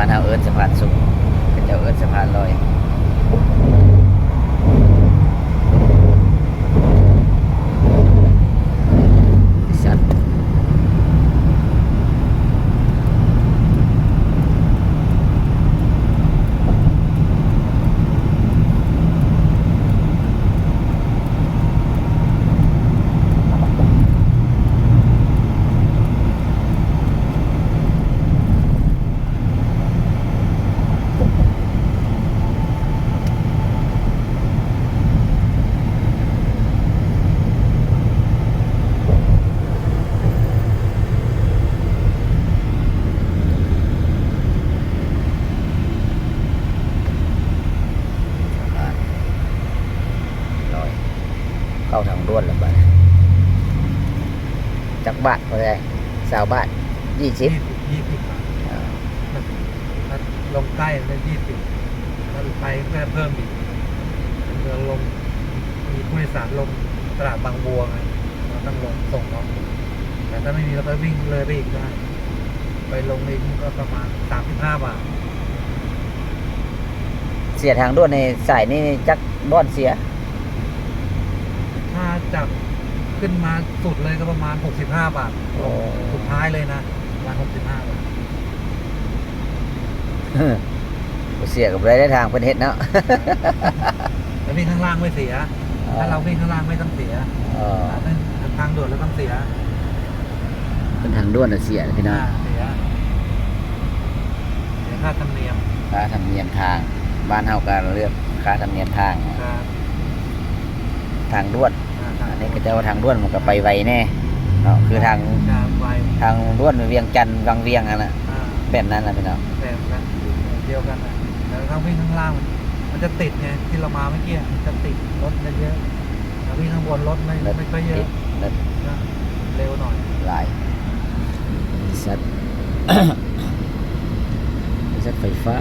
บ้านเฮาเอิร์ธสะพานสูงเป็นเจ้าเอิร์ธสะพานลอย ด่วนและบัดจักบาทพอได้สาวบาทยี่สิบยี่สิบยี่สิบบาทถ้าลงใกล้ก็ยี่สิบถ้าไปก็เพิ่มอีกเราลงมีผู้โดยสารลงตลาดบางบัวไงเราต้องลงส่งน้องแต่ถ้าไม่มีเราก็วิ่งเลยไปอีกได้ ไปลงเองก็ประมาณสามสิบห้าบาท เสียทางด่วนในสายนี่จักบ่อนเสีย ถ้าจากขึ้นมาสุดเลยก็ประมาณหกสิบห้าบาทโอ้สุดท้ายเลยนะประมาณหกสิบห้าบาทเสียกับไรได้ทางเพิ่นเฮ็ดเนาะแต่วิ่งข้างล่างไม่เสีย ถ้าเราวิ่งข้างล่างไม่ต้องเสียอ๋อถ้าทางด่วนเราต้องเสียเป็นทางด่วนน่ะเสียพี่น้องเสียเสียค่าธรรมเนียมค่าธรรมเนียมทาง บ้านเฮาก็เลือกค่าธรรมเนียมทางค่าทางด่วนค่าอั นนี้ก็จะว่าทางด่วนมันก็ไปไวแน่เนาะคือทางค่าไฟทางด่วนเวียงจันทน์วังเวียงอันน่ะอ่าแบบนั้นน่ะพี่น้องแบบกันเดียวกันนะแต่ถ้าวิ่งข้างล่างมันมันจะติดไงที่เรามาเมื่อกี้มันจะติดรถเยอะแต่วิ่งข้างบนรถไม่ไม่ค่อยเยติอะดรถก็เร็วหน่อยหลายสัตว์ สัตว์ไฟฟ้า